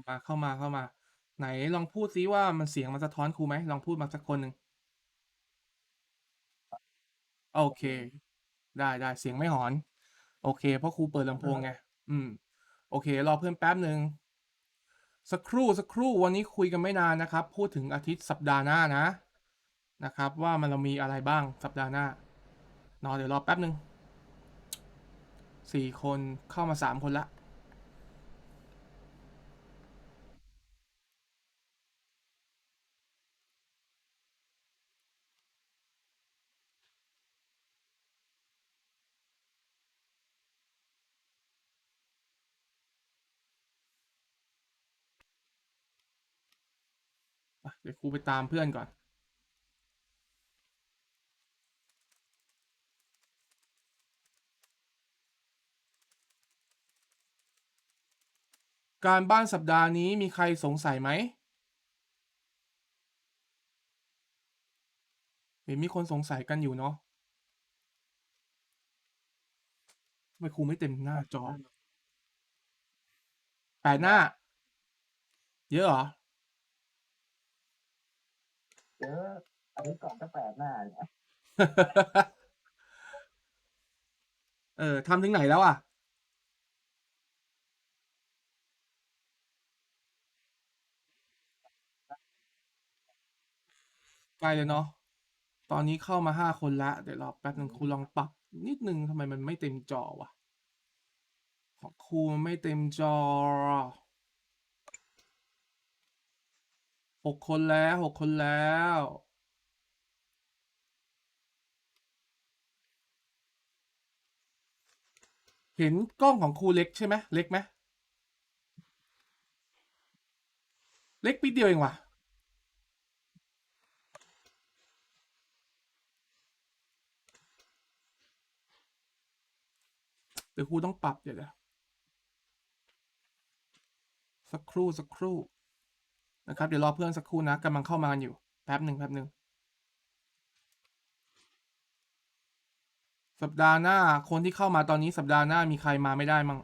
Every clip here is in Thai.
ามาเข้ามาเข้ามา ไหนลองพูดซิว่ามันเสียงมันสะท้อนครูไหมลองพูดมาสักคนหนึ่งโอเค ได้ได้เสียงไม่หอน โอเค เพราะครูเปิดลำโพงไงอืม โอเค รอเพื่อนแป๊บหนึ่งสักครู่สักครู่วันนี้คุยกันไม่นานนะครับ พูดถึงอาทิตย์สัปดาห์หน้านะ นะครับ ว่ามันเรามีอะไรบ้างสัปดาห์หน้านอเดี๋ยวรอแป๊บหนึ่งสี่คนเข้ามาสามคนละ เดี๋ยวครูไปตามเพื่อนก่อน การบ้านสัปดาห์นี้มีใครสงสัยไหมเห็นมีคนสงสัยกันอยู่เนาะทำไม่ครูไม่เต็มหน้าจอแปดหน้า เยอะเหรอ เยอะอาทิตย์ก่อนก็แปดหน้าเนี่ยเออทำถึงไหนแล้วอะ ใกล้เลยเนาะตอนนี้เข้ามาห้าคนละ เดี๋ยวรอแป๊บนึงครูลองปรับนิดนึงทำไมมันไม่เต็มจอวะของครูมันไม่เต็มจอ หกคนแล้วหกคนแล้ว เห็นกล้องของครูเล็กใช่ไหมเล็กไหมเล็กปิดเดียวเองว่ะเดี๋ยวครูต้องปรับเดี๋ยวสักครู่สักครู่ นะครับ เดี๋ยวรอเพื่อนสักครู่นะกำลังเข้ามากันอยู่ แป๊บหนึ่งแป๊บหนึ่งสัปดาห์หน้าคนที่เข้ามาตอนนี้สัปดาห์หน้ามีใครมาไม่ได้มั่ง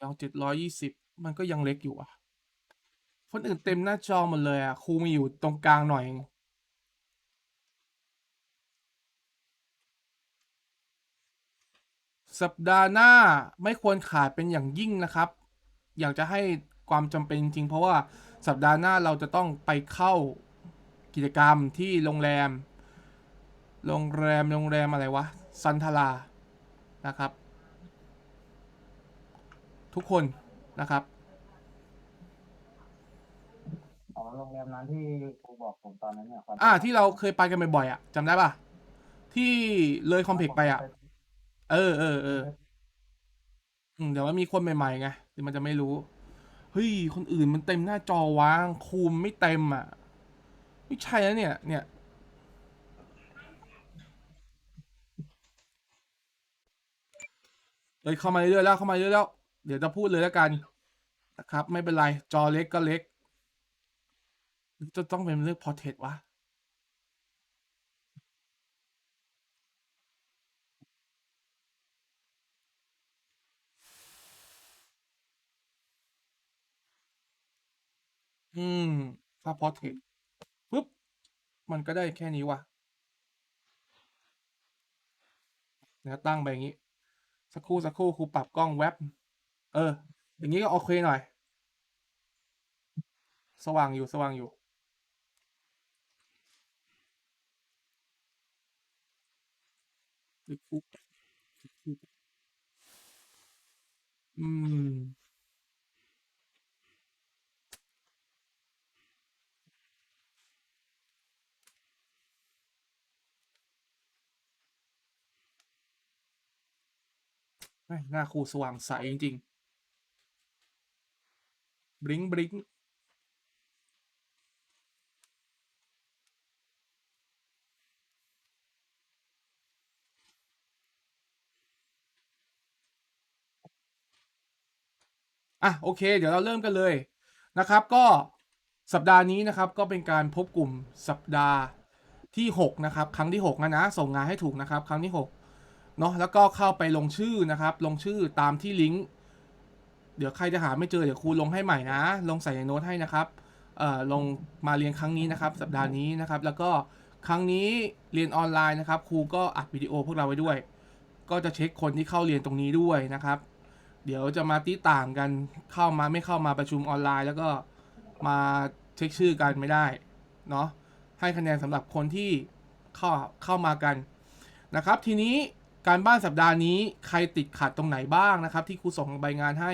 ยังเจ็ดร้อยยี่สิบมันก็ยังเล็กอยู่อะ คนอื่นเต็มหน้าจอหมดเลยอะครูมาอยู่ตรงกลางหน่อยสัปดาห์หน้าไม่ควรขาดเป็นอย่างยิ่งนะครับ อยากจะให้ความจำเป็นจริงๆเพราะว่าสัปดาห์หน้าเราจะต้องไปเข้ากิจกรรมที่โรงแรม โรงแรมโรงแรมอะไรวะซันทารานะครับ ทุกคนนะครับอ๋อโรงแรมนั้นที่ครูบอกผมตอนนั้นเนี่ยอ่าที่เราเคยไปกันบ่อยๆอะจำได้ปะที่เลยคอมเพล็กซ์ไปอะ เออเออเออ อืมเดี๋ยวมันมีคนใหม่ๆไงเดี๋ยวมันจะไม่รู้ เฮ้ย คนอื่นมันเต็มหน้าจอวาง คูมไม่เต็มอะ ไม่ใช่แล้วเนี่ย เนี่ยเลยเข้ามาเรื่อยๆแล้วเข้ามาเรื่อยๆแล้ว เดี๋ยวจะพูดเลยแล้วกันนะครับ ไม่เป็นไร จอเล็กก็เล็ก จะต้องเป็นเรื่องพอเทรตวะ อืม ถ้าพอเทรตปุ๊บ มันก็ได้แค่นี้ว่ะเดี๋ยวตั้งไปอย่างนี้ สักครู่สักครู่ครูปรับกล้องแว็บ เออ อย่างนี้ก็โอเคหน่อย สว่างอยู่สว่างอยู่ อืม แม่หน้าครูสว่างใสจริงๆ บลิงบลิงอะโอเค เดี๋ยวเราเริ่มกันเลยนะครับ ก็สัปดาห์นี้นะครับก็เป็นการพบกลุ่มสัปดาห์ที่ 6 นะครับ ครั้งที่ 6 นะนะ ส่งงานให้ถูกนะครับ ครั้งที่ 6 เนาะแล้วก็เข้าไปลงชื่อนะครับ ลงชื่อตามที่ลิงก์เดี๋ยวใครจะหาไม่เจอเดี๋ยวครูลงให้ใหม่นะ ลงใส่ในโน้ตให้นะครับเอ่อลงมาเรียนครั้งนี้นะครับ สัปดาห์นี้นะครับ แล้วก็ครั้งนี้เรียนออนไลน์นะครับครูก็อัดวิดีโอพวกเราไว้ด้วย ก็จะเช็คคนที่เข้าเรียนตรงนี้ด้วยนะครับ เดี๋ยวจะมาตีต่างกันเข้ามาไม่เข้ามาประชุมออนไลน์ แล้วก็มาเช็คชื่อกันไม่ได้เนาะให้คะแนนสำหรับคนที่เข้าเข้ามากันนะครับ ทีนี้ การบ้านสัปดาห์นี้ใครติดขัดตรงไหนบ้างนะครับ ที่ครูส่งใบงานให้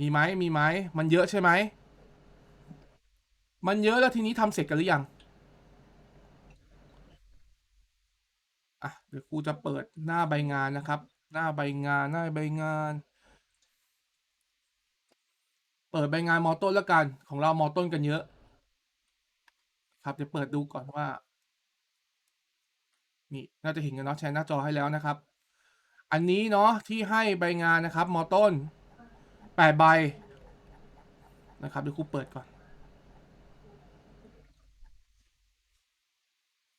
มีไหมมีไหมมันเยอะใช่ไหม มันเยอะแล้วทีนี้ทำเสร็จกันหรือยังอะเดี๋ยวครูจะเปิดหน้าใบงานนะครับ หน้าใบงานหน้าใบงาน เปิดใบงานมอต้นแล้วกัน ของเรามอต้นกันเยอะ ครับเดี๋ยวเปิดดูก่อนว่า นี่น่าจะเห็นกันเนาะแชร์หน้าจอให้แล้วนะครับ อันนี้เนาะที่ให้ใบงานนะครับมอต้นแปดใบนะครับเดี๋ยวครูเปิดก่อน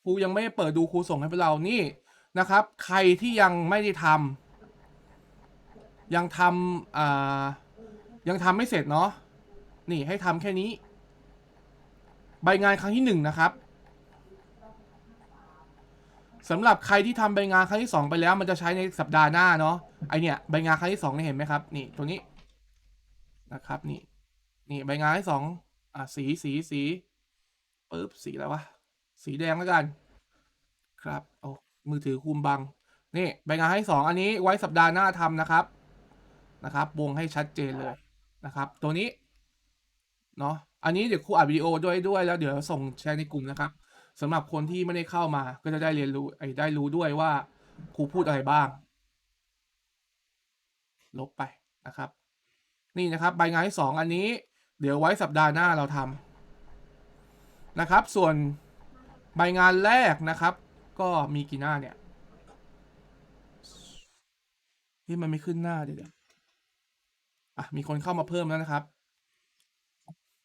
ครูยังไม่เปิดดูครูส่งให้พวกเรานี่นะครับ ใครที่ยังไม่ได้ทำยังทำอ่ายังทำไม่เสร็จเนาะนี่ให้ทำแค่นี้ ใบงานครั้งที่หนึ่งนะครับ สำหรับใครที่ทำใบงานครั้งที่สองไปแล้ว มันจะใช้ในสัปดาห์หน้าเนาะไอเนี่ยใบงานครั้งที่สองเนี่ยเห็นไหมครับนี่ตัวนี้นะครับนี่นี่ใบงานที่สองอะสีสีสีปึ๊บสีอะไรวะสีแดงแล้วกันครับโอ้มือถือคุมบังนี่ใบงานให้สองอันนี้ไว้สัปดาห์หน้าทำนะครับนะครับ วงให้ชัดเจนเลยนะครับ ตัวนี้เนาะอันนี้เดี๋ยวครูอัดวิดีโอด้วยด้วยแล้วเดี๋ยวส่งแชร์ในกลุ่มนะครับ สำหรับคนที่ไม่ได้เข้ามา ก็จะได้เรียนรู้ไอ้ได้รู้ด้วยว่าครูพูดอะไรบ้าง ลบไปนะครับ นี่นะครับใบงานที่สองอันนี้ เดี๋ยวไว้สัปดาห์หน้าเราทำนะครับ ส่วนใบงานแรกนะครับ ก็มีกี่หน้าเนี่ยที่มันไม่ขึ้นหน้าเดี๋ยวเดี๋ยวอะมีคนเข้ามาเพิ่มแล้วนะครับ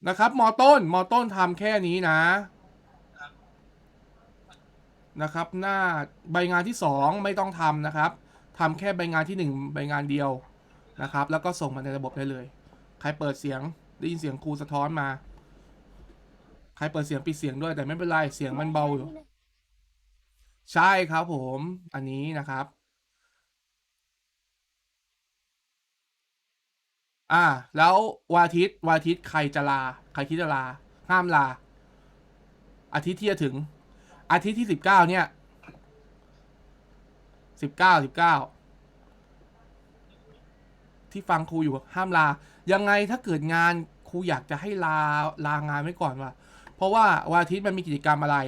นะครับมอต้นมอต้นทำแค่นี้นะ นะครับ หน้าใบงานที่สองไม่ต้องทำนะครับทำแค่ใบงานที่หนึ่งใบงานเดียวนะครับ แล้วก็ส่งมาในระบบได้เลย ใครเปิดเสียงได้ยินเสียงครูสะท้อนมา ใครเปิดเสียงปิดเสียงด้วยแต่ไม่เป็นไรเสียงมันเบาอยู่ใช่ครับผมอันนี้นะครับ อ่า แล้ววันอาทิตย์วันอาทิตย์ใครจะลา ใครคิดจะลา ห้ามลา อาทิตย์ที่จะถึง อาทิตย์ที่สิบเก้าเนี่ยสิบเก้าสิบเก้าที่ฟังครูอยู่ห้ามลา ยังไงถ้าเกิดงานครูอยากจะให้ลาลางานไว้ก่อนว่ะเพราะว่าวันอาทิตย์มันมีกิจกรรมอะไร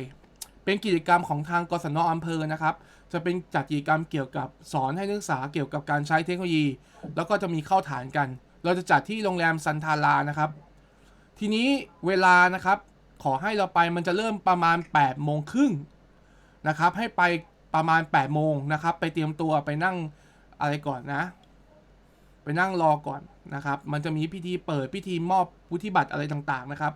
เป็นกิจกรรมของทางกศนอำเภอนะครับ จะเป็นจัดกิจกรรมเกี่ยวกับสอนให้นักศึกษาเกี่ยวกับการใช้เทคโนโลยี แล้วก็จะมีเข้าฐานกัน เราจะจัดที่โรงแรมซันทารานะครับ ทีนี้เวลานะครับ ขอให้เราไปมันจะเริ่มประมาณ8โมงครึ่งนะครับ ให้ไปประมาณ8โมงนะครับ ไปเตรียมตัวไปนั่งอะไรก่อนนะ ไปนั่งรอก่อนนะครับ มันจะมีพิธีเปิดพิธีมอบวุฒิบัตรอะไรต่างๆนะครับ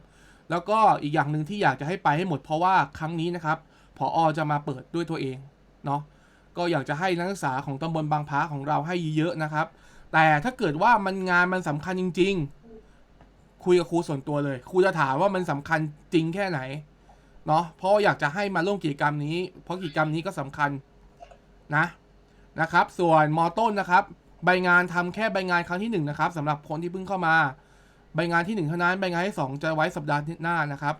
แล้วก็อีกอย่างหนึ่งที่อยากจะให้ไปให้หมดเพราะว่าครั้งนี้นะครับผออจะมาเปิดด้วยตัวเองเนาะก็อยากจะให้นักศึกษาของตำบลบางพระของเราให้เยอะๆนะครับ แต่ถ้าเกิดว่ามันงานมันสำคัญจริง ๆ คุยกับครูส่วนตัวเลยครูจะถามว่ามันสำคัญจริงแค่ไหนเนาะเพราะอยากจะให้มาร่วมกิจกรรมนี้ เพราะกิจกรรมนี้ก็สำคัญนะนะครับ ส่วนมอต้นนะครับ ใบงานทำแค่ใบงานครั้งที่หนึ่งนะครับสำหรับคนที่เพิ่งเข้ามา ใบงานที่หนึ่งเท่านั้นใบงานที่สองจะไว้สัปดาห์หน้านะครับ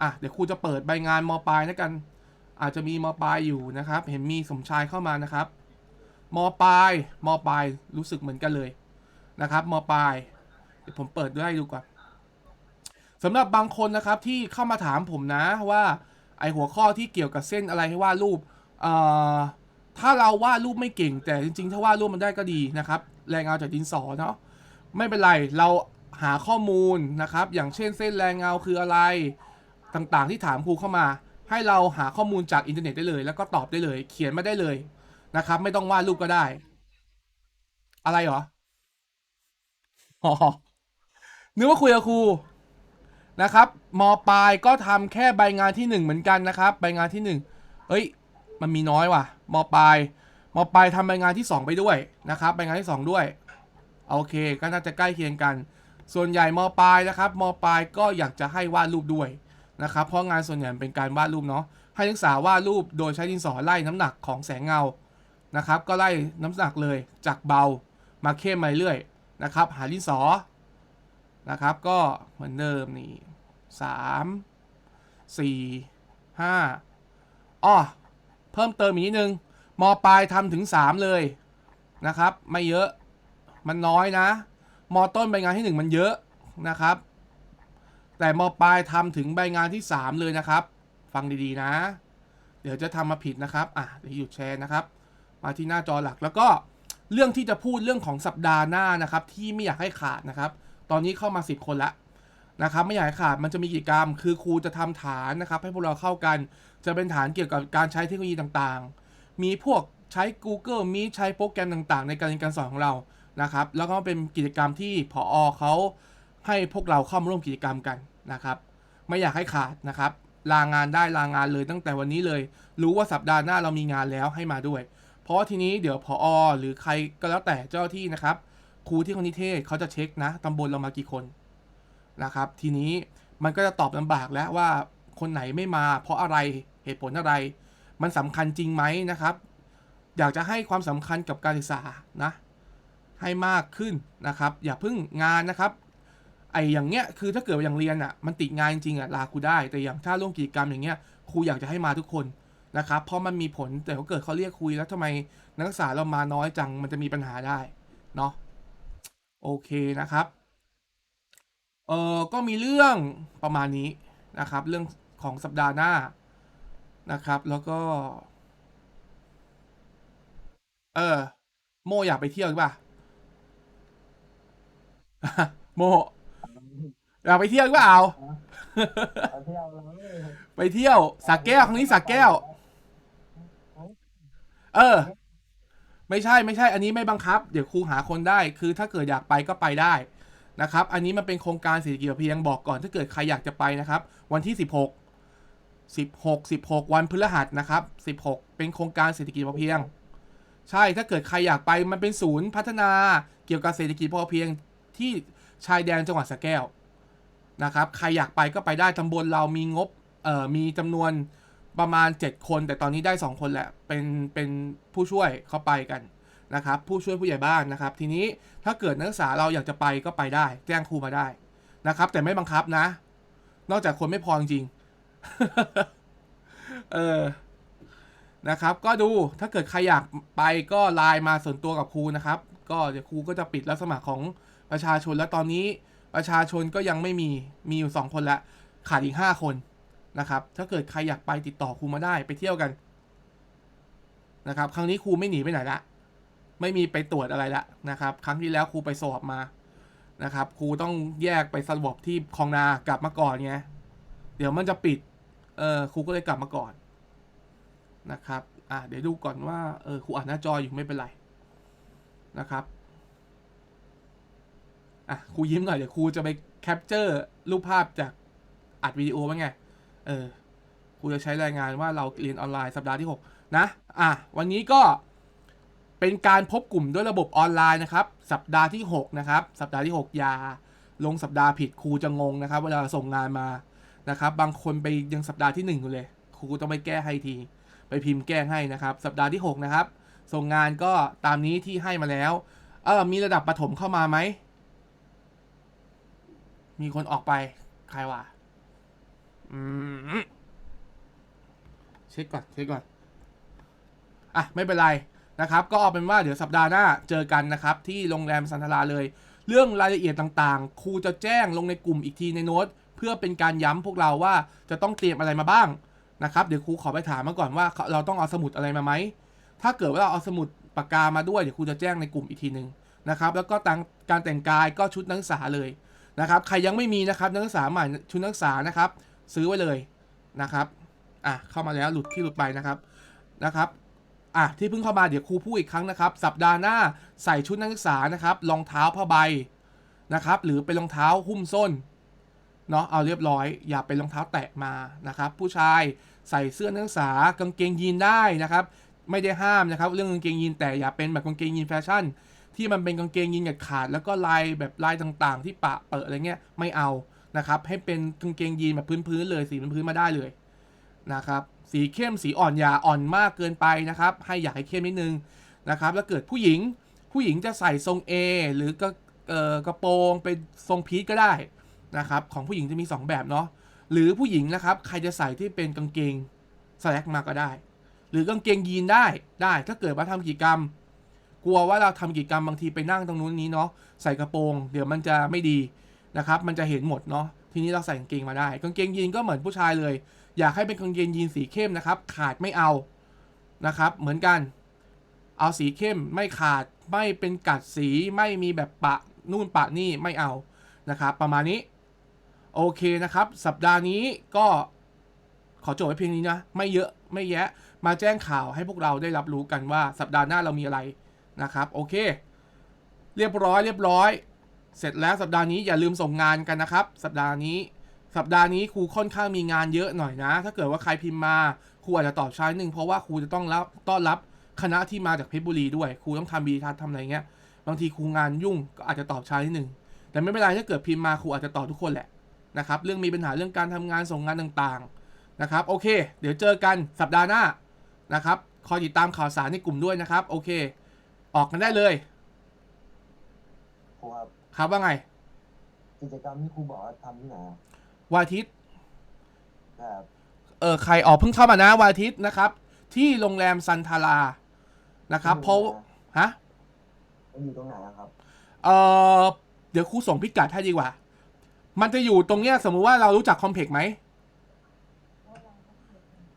อะเดี๋ยวครูจะเปิดใบงานมปลายแล้วกัน อาจจะมีมปลายอยู่นะครับ เห็นมีสมชายเข้ามานะครับมปลายมปลายรู้สึกเหมือนกันเลยนะครับมปลาย เดี๋ยวผมเปิดด้วยให้ดูก่อนสำหรับบางคนนะครับที่เข้ามาถามผมนะว่าไอหัวข้อที่เกี่ยวกับเส้นอะไรให้วาดรูปถ้าเราวาดรูปไม่เก่ง แต่จริงๆ ถ้าวาดรูปมันได้ก็ดีนะครับ แรงเงาจากดินสอเนาะไม่เป็นไรเราหาข้อมูลนะครับ อย่างเช่นเส้นแรงเงาคืออะไรต่างๆ ที่ถามครูเข้ามา ให้เราหาข้อมูลจากอินเทอร์เน็ตได้เลย แล้วก็ตอบได้เลย เขียนมาได้เลยนะครับ ไม่ต้องวาดรูปก็ได้ อะไรเหรออ๋อ นึกว่าคุยกับครูนะครับมปลายก็ทำแค่ใบงานที่หนึ่งเหมือนกันนะครับ ใบงานที่หนึ่งเอ้ย มันมีน้อยว่ะมปลายมปลายทำใบงานที่สองไปด้วยนะครับใบงานที่สองด้วยโอเค ก็น่าจะใกล้เคียงกัน ส่วนใหญ่มปลายนะครับมปลายก็อยากจะให้วาดรูปด้วยนะครับ เพราะงานส่วนใหญ่เป็นการวาดรูปเนาะให้นักศึกษาวาดรูปโดยใช้ดินสอไล่น้ำหนักของแสงเงานะครับ ก็ไล่น้ำหนักเลยจากเบามาเข้มมาเรื่อยนะครับ หาดินสอ นะครับ ก็เหมือนเดิมนี่สามสี่ห้าอ้อเพิ่มเติมอีกนิดนึงมปลายทำถึงสามเลยนะครับ ไม่เยอะมันน้อยนะมต้นใบงานที่หนึ่งมันเยอะนะครับ แต่มปลายทำถึงใบงานที่สามเลยนะครับ ฟังดีๆนะ เดี๋ยวจะทำมาผิดนะครับอะเดี๋ยวหยุดแชร์นะครับ มาที่หน้าจอหลักแล้วก็เรื่องที่จะพูดเรื่องของสัปดาห์หน้านะครับ ที่ไม่อยากให้ขาดนะครับ ตอนนี้เข้ามาสิบคนละนะครับไม่อยากให้ขาดมันจะมีกิจกรรม คือครูจะทำฐานนะครับให้พวกเราเข้ากัน จะเป็นฐานเกี่ยวกับการใช้เทคโนโลยีต่างๆ มีพวกใช้ Google Meet ใช้โปรแกรมต่างๆ ในการเรียนการสอนของเรานะครับ แล้วก็เป็นกิจกรรมที่ผออเขาให้พวกเราเข้าร่วมกิจกรรมกันนะครับ ไม่อยากให้ขาดนะครับ ลางานได้ลางานเลยตั้งแต่วันนี้เลย รู้ว่าสัปดาห์หน้าเรามีงานแล้วให้มาด้วย เพราะว่าทีนี้เดี๋ยวผออหรือใครก็แล้วแต่เจ้าที่นะครับ ครูที่คณิเทศเขาจะเช็คนะตำบลเรามากี่คนนะครับ ทีนี้มันก็จะตอบลำบากแล้วว่าคนไหนไม่มา เพราะอะไรเหตุผลอะไร มันสำคัญจริงไหมนะครับ อยากจะให้ความสำคัญกับการศึกษานะให้มากขึ้นนะครับ อย่าเพิ่งงานนะครับไออย่างเงี้ยคือถ้าเกิดอย่างเรียนอะมันติดงานจริงอะลาครูได้ แต่อย่างถ้าร่วมกิจกรรมอย่างเงี้ยครูอยากจะให้มาทุกคนนะครับเพราะมันมีผลแต่ถ้าเกิดเขาเรียกคุยแล้วทำไมนักศึกษาเรามาน้อยจังมันจะมีปัญหาได้เนาะ โอเคนะครับ เออก็มีเรื่องประมาณนี้นะครับ เรื่องของสัปดาห์หน้านะครับ แล้วก็ เออ โมอยากไปเที่ยวหรือเปล่าโมอยากไปเที่ยวหรือเปล่าไปเที่ยวเลยไปเที่ยวสักแก้วครั้งนี้สักแก้ว เออ ไม่ใช่ไม่ใช่อันนี้ไม่บังคับ เดี๋ยวครูหาคนได้ คือถ้าเกิดอยากไปก็ไปได้นะครับ อันนี้มันเป็นโครงการเศรษฐกิจพอเพียงบอกก่อนถ้าเกิดใครอยากจะไปนะครับ วันที่ 16 16 16 วันพฤหัสนะครับ 16 เป็นโครงการเศรษฐกิจพอเพียง ใช่ถ้าเกิดใครอยากไปมันเป็นศูนย์พัฒนาเกี่ยวกับเศรษฐกิจพอเพียงที่ชายแดนจังหวัดสระแก้วนะครับ ใครอยากไปก็ไปได้ตำบลเรามีงบเอ่อมีจำนวน ประมาณ 7 คน แต่ตอนนี้ได้ 2 คนแหละเป็นเป็นผู้ช่วยเข้าไปกันนะครับ ผู้ช่วยผู้ใหญ่บ้านนะครับ ทีนี้ถ้าเกิดนักศึกษาเราอยากจะไปก็ไปได้ แจ้งครูมาได้นะครับ แต่ไม่บังคับนะ นอกจากคนไม่พอจริงเออนะครับ ก็ดูถ้าเกิดใครอยากไปก็ไลน์มาส่วนตัวกับครูนะครับ ก็เดี๋ยวครูก็จะปิดรับสมัครของประชาชนแล้วตอนนี้ประชาชนก็ยังไม่มีมีอยู่สองคนละขาดอีกห้าคน นะครับถ้าเกิดใครอยากไปติดต่อครูมาได้ไปเที่ยวกันนะครับครั้งนี้ครูไม่หนีไปไหนละ ไม่มีไปตรวจอะไรละนะครับ ครั้งที่แล้วครูไปสอบมานะครับครูต้องแยกไปสอบที่คลองนากลับมาก่อนไงเดี๋ยวมันจะปิดเออครูก็เลยกลับมาก่อนนะครับอะเดี๋ยวดูก่อนว่าเออครูอ่านหน้าจออยู่ไม่เป็นไรนะครับอะครูยิ้มหน่อยเดี๋ยวครูจะไปแคปเจอร์รูปภาพจากอัดวิดีโอไว้ไง เออครูจะใช้รายงานว่าเราเรียนออนไลน์สัปดาห์ที่ 6 นะ อะ วันนี้ก็เป็นการพบกลุ่มด้วยระบบออนไลน์นะครับ สัปดาห์ที่ 6 นะครับ สัปดาห์ที่ 6 อย่าลงสัปดาห์ผิดครูจะงงนะครับ เวลาส่งงานมานะครับ บางคนไปยังสัปดาห์ที่1อยู่เลย ครูต้องไปแก้ให้ที ไปพิมพ์แก้ให้นะครับ สัปดาห์ที่ 6 นะครับ ส่งงานก็ตามนี้ที่ให้มาแล้ว เออมีระดับประถมเข้ามาไหม มีคนออกไป ใครวะ อืมเช็คก่อนเช็คก่อน อะ ไม่เป็นไรนะครับ ก็เอาเป็นว่าเดี๋ยวสัปดาห์หน้าเจอกันนะครับ ที่โรงแรมสันทราเลย เรื่องรายละเอียดต่างๆ ครูจะแจ้งลงในกลุ่มอีกทีในโน้ต เพื่อเป็นการย้ำพวกเราว่าจะต้องเตรียมอะไรมาบ้างนะครับ เดี๋ยวครูขอไปถามมาก่อนว่าเราต้องเอาสมุดอะไรมาไหม ถ้าเกิดว่าเราเอาสมุดปากกามาด้วยเดี๋ยวครูจะแจ้งในกลุ่มอีกทีหนึ่งนะครับ แล้วก็ต่างการแต่งกายก็ชุดนักศึกษาเลยนะครับ ใครยังไม่มีนะครับนักศึกษาใหม่ชุดนักศึกษานะครับ ซื้อไว้เลยนะครับอะเข้ามาแล้วหลุดที่หลุดไปนะครับนะครับอะที่เพิ่งเข้ามาเดี๋ยวครูพูดอีกครั้งนะครับ สัปดาห์หน้าใส่ชุดนักศึกษานะครับรองเท้าผ้าใบนะครับ หรือเป็นรองเท้าหุ้มส้นเนาะเอาเรียบร้อย อย่าเป็นรองเท้าแตะมานะครับ ผู้ชายใส่เสื้อนักศึกษากางเกงยีนได้นะครับ ไม่ได้ห้ามนะครับ เรื่องกางเกงยีนแต่อย่าเป็นแบบกางเกงยีนแฟชั่น ที่มันเป็นกางเกงยีนขาดขาดแล้วก็ลายแบบลายต่างๆ ที่ปะเปิดอะไรเงี้ยไม่เอา นะครับให้เป็นกางเกงยีนแบบพื้นๆเลยสีพื้นๆมาได้เลยนะครับสีเข้มสีอ่อนอย่าอ่อนมากเกินไปนะครับให้อยากให้เข้มนิดนึงนะครับแล้วเกิดผู้หญิงผู้หญิงจะใส่ทรง A หรือก็เอ่อกระโปรงเป็นทรงพีทก็ได้นะครับของผู้หญิงจะมี 2 แบบเนาะหรือผู้หญิงนะครับใครจะใส่ที่เป็นกางเกงสแลกมาก็ได้ หรือกางเกงยีนได้ได้ถ้าเกิดว่าทำกิจกรรม กลัวว่าเราทำกิจกรรมบางทีไปนั่งตรงนู้นนี้เนาะใส่กระโปรง เดี๋ยวมันจะไม่ดี นะครับมันจะเห็นหมดเนาะทีนี้เราใส่กางเกงมาได้กางเกงยีนก็เหมือนผู้ชายเลย อยากให้เป็นกางเกงยีนสีเข้มนะครับ ขาดไม่เอานะครับเหมือนกัน เอาสีเข้มไม่ขาดไม่เป็นกัดสีไม่มีแบบปะนู่นปะนี่ไม่เอานะครับประมาณนี้โอเคนะครับ สัปดาห์นี้ก็ขอจบไว้เพียงนี้นะ ไม่เยอะไม่แยะ มาแจ้งข่าวให้พวกเราได้รับรู้กันว่าสัปดาห์หน้าเรามีอะไรนะครับ โอเค เรียบร้อยเรียบร้อย เสร็จแล้วสัปดาห์นี้อย่าลืมส่งงานกันนะครับ สัปดาห์นี้ สัปดาห์นี้ครูค่อนข้างมีงานเยอะหน่อยนะ ถ้าเกิดว่าใครพิมพ์มาครูอาจจะตอบช้านิดนึงเพราะว่าครูจะต้องรับต้อนรับคณะที่มาจากเพชรบุรีด้วยครูต้องทำบีทัศทำอะไรเงี้ยบางทีครูงานยุ่งก็อาจจะตอบช้านิดนึงแต่ไม่เป็นไรถ้าเกิดพิมพ์มาครูอาจจะตอบทุกคนแหละนะครับเรื่องมีปัญหาเรื่องการทำงานส่งงานต่างๆนะครับโอเค เดี๋ยวเจอกันสัปดาห์หน้านะครับคอยติดตามข่าวสารในกลุ่มด้วยนะครับ โอเค ออกกันได้เลยครับ ครับว่าไง กิจกรรมที่ครูบอกว่าทำที่ไหนอะวันอาทิตย์ แบบเออใครออกเพิ่งเข้ามานะวันอาทิตย์นะครับ ที่โรงแรมซันทารานะครับ เพราะฮะมันอยู่ตรงไหนอะครับเออเดี๋ยวครูส่งพิกัดให้ดีกว่า มันจะอยู่ตรงเนี้ยสมมุติว่าเรารู้จักคอมเพล็กซ์ไหม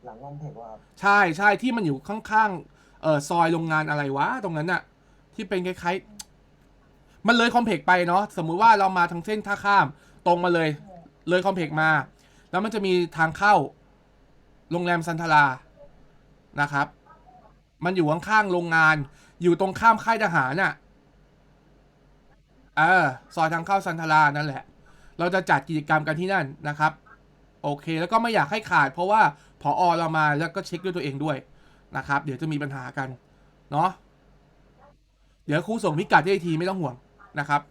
หลังวันเทคว่าครับใช่ใช่ที่มันอยู่ข้างๆเออซอยโรงงานอะไรวะ ตรงนั้นน่ะ ที่เป็นคล้ายๆ มันเลยคอมเพล็กไปเนาะสมมุติว่าเรามาทางเส้นท่าข้าม ตรงมาเลย เลยคอมเพล็กมา แล้วมันจะมีทางเข้าโรงแรมซันทารานะครับ มันอยู่ข้างๆโรงงาน อยู่ตรงข้ามค่ายทหารน่ะเออซอยทางเข้าซันทารานั่นแหละ เราจะจัดกิจกรรมกันที่นั่นนะครับ โอเค แล้วก็ไม่อยากให้ขาด เพราะว่าพออเรามาแล้วก็เช็คด้วยตัวเองด้วยนะครับ เดี๋ยวจะมีปัญหากัน เนาะเดี๋ยวครูส่งพิกัดให้ทีไม่ต้องห่วง นะครับ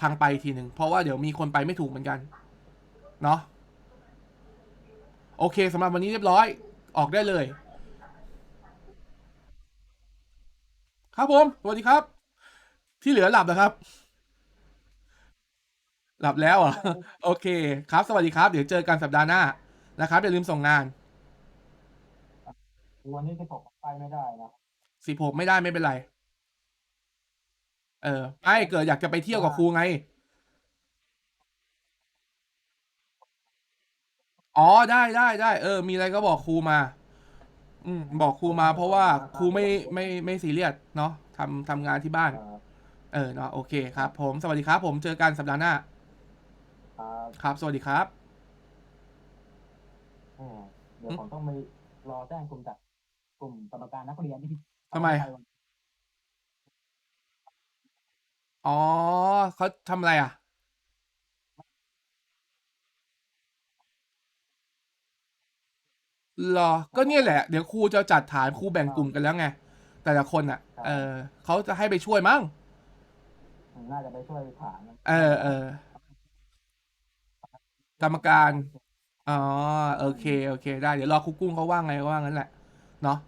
ทางไปอีกทีหนึ่งเพราะว่าเดี๋ยวมีคนไปไม่ถูกเหมือนกัน เนาะโอเคสำหรับวันนี้เรียบร้อยออกได้เลย ครับผม สวัสดีครับ ที่เหลือหลับนะครับ หลับแล้วเหรอโอเค ครับ สวัสดีครับ เดี๋ยวเจอกันสัปดาห์หน้านะครับอย่าลืมส่งงานวันนี้ที่ผมไปไม่ได้นะสิบหกไม่ได้ไม่เป็นไร เออไม่เกิดอยากจะไปเที่ยวกับครูไง อ๋อได้ได้ได้เออ มีอะไรก็บอกครูมา อืมบอกครูมา เพราะว่าครูไม่ไม่ไม่ซีเรียสเนาะทำทำงานที่บ้าน เอ่อเออเนาะโอเคครับ ผมสวัสดีครับ ผมเจอกันสัปดาห์หน้าอ่าครับ สวัสดีครับ แหมเดี๋ยวผมต้องไปรอแจ้งกลุ่มจากกลุ่มกรรมการนักเรียนที่ทำไม อ๋อ เขาทำอะไรอะ เหรอ ก็เนี่ยแหละ เดี๋ยวครูจะจัดฐานครูแบ่งกลุ่มกันแล้วไง แต่ละคนอะ เออ เขาจะให้ไปช่วยมั้งน่าจะไปช่วยฐานเออ เออ กรรมการ อ๋อ โอเค โอเค ได้ เดี๋ยวรอครูกุ้งเขาว่าไงก็ว่างั้นแหละ เนาะ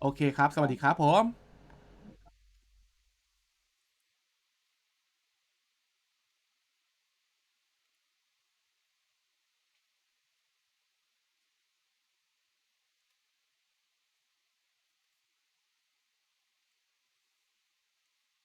โอเคครับสวัสดีครับผม